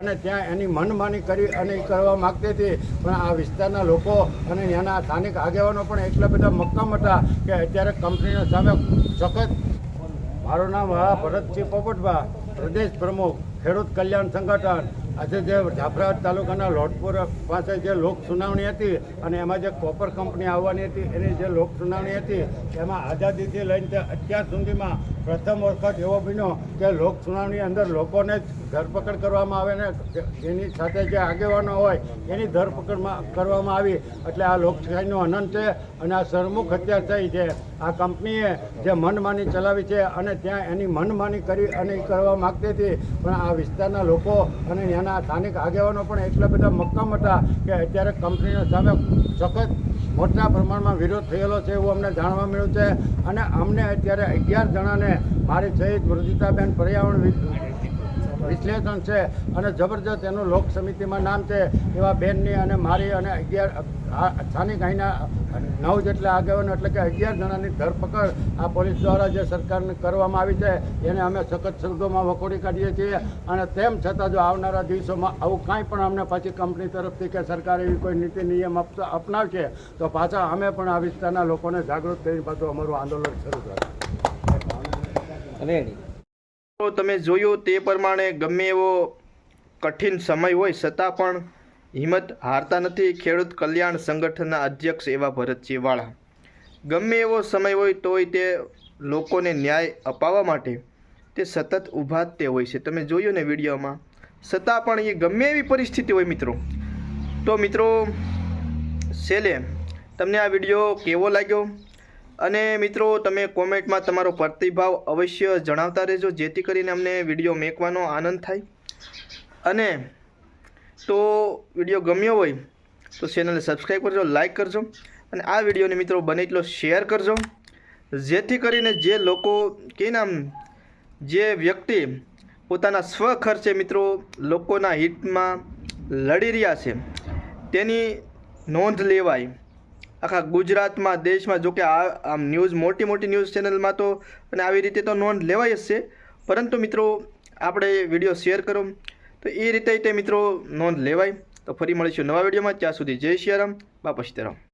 અને ત્યાં એની મનમાની કરી અને એ કરવા માગતી હતી. પણ આ વિસ્તારના લોકો અને ત્યાંના સ્થાનિક આગેવાનો પણ એટલા બધા મક્કમ હતા કે અત્યારે કંપનીનો સામે સખત મારું નામ હા, ભરતસિંહ પોપટભા, પ્રદેશ પ્રમુખ, ખેડૂત કલ્યાણ સંગઠન. આજે જે જાફરાબાદ તાલુકાના લોટપુર પાસે જે લોક સુનાવણી હતી અને એમાં જે કોપર કંપની આવવાની હતી, એની જે લોક સુનાવણી હતી, એમાં આઝાદીથી લઈને અત્યાર સુધીમાં પ્રથમ વખત એવો બન્યો કે લોક સુનાવણી અંદર લોકોને જ ધરપકડ કરવામાં આવે ને એની સાથે જે આગેવાનો હોય એની ધરપકડમાં કરવામાં આવી. એટલે આ લોકશાહીનો અનંત છે અને આ સરમુખ હત્યા થઈ છે. આ કંપનીએ જે મનમાની ચલાવી છે અને ત્યાં એની મનમાની કરી અને કરવા માગતી હતી. પણ આ વિસ્તારના લોકો અને ત્યાંના સ્થાનિક આગેવાનો પણ એટલા બધા મક્કમ હતા કે અત્યારે કંપનીના સામે સખત મોટા પ્રમાણમાં વિરોધ થયેલો છે એવું અમને જાણવા મળ્યું છે. અને અમને અત્યારે અગિયાર જણાને મારી સહિત મૃદિતાબેન પર્યાવરણ વિશ્લેષણ છે અને જબરજસ્ત એનું લોક સમિતિમાં નામ છે એવા બેનની અને મારી અને અગિયાર સ્થાનિક અહીંના નવ જેટલા આગેવાનો એટલે કે અગિયાર જણાની ધરપકડ આ પોલીસ દ્વારા જે સરકારને કરવામાં આવી છે, એને અમે સખત શબ્દોમાં વખોડી કાઢીએ છીએ. અને તેમ છતાં જો આવનારા દિવસોમાં આવું કાંઈ પણ અમને પાછી કંપની તરફથી કે સરકાર એવી કોઈ નીતિ નિયમ અપ- અપનાવશે, તો પાછા અમે પણ આ વિસ્તારના લોકોને જાગૃત થઈને પાછું અમારું આંદોલન શરૂ રેડી તો તમે જોયું તે પ્રમાણે ગમે એવો કઠિન સમય હોય, છતાં પણ હિંમત હારતા નથી. ખેડૂત કલ્યાણ સંગઠનના અધ્યક્ષ એવા ભરતસિંહ વાળા ગમે એવો સમય હોય તોય તે લોકોને ન્યાય અપાવવા માટે તે સતત ઊભા તે હોય છે. તમે જોયું ને વિડીયોમાં? છતાં પણ એ ગમે એવી પરિસ્થિતિ હોય મિત્રો. તો મિત્રો, છેલ્લે તમને આ વીડિયો કેવો લાગ્યો? અને મિત્રો, તમે કોમેન્ટમાં તમારો પ્રતિભાવ અવશ્ય જણાવતા રહેજો, જેથી કરીને અમને વીડિયો મેકવાનો આનંદ થાય. અને તો વીડિયો ગમ્યો હોય, તો ચેનલને સબસ્ક્રાઈબ કરજો, લાઇક કરજો, અને આ વિડીયોને મિત્રો બને એટલો શેર કરજો, જેથી કરીને જે લોકો, કે નામ, જે વ્યક્તિ પોતાના સ્વ ખર્ચે મિત્રો લોકોના હિતમાં લડી રહ્યા છે, તેની નોંધ લેવાય. આખા ગુજરાતમાં, દેશમાં, જોકે આ આમ ન્યૂઝ, મોટી મોટી ન્યૂઝ ચેનલમાં તો અને આવી રીતે તો નોંધ લેવાય જ છે. પરંતુ મિત્રો, આપણે વીડિયો શેર કરો. તો એ રીતે તે મિત્રો નોંધ લેવાય. તો ફરી મળીશું નવા વિડીયોમાં. ત્યાં સુધી જય શિયારામ. બાપા સીતારામ.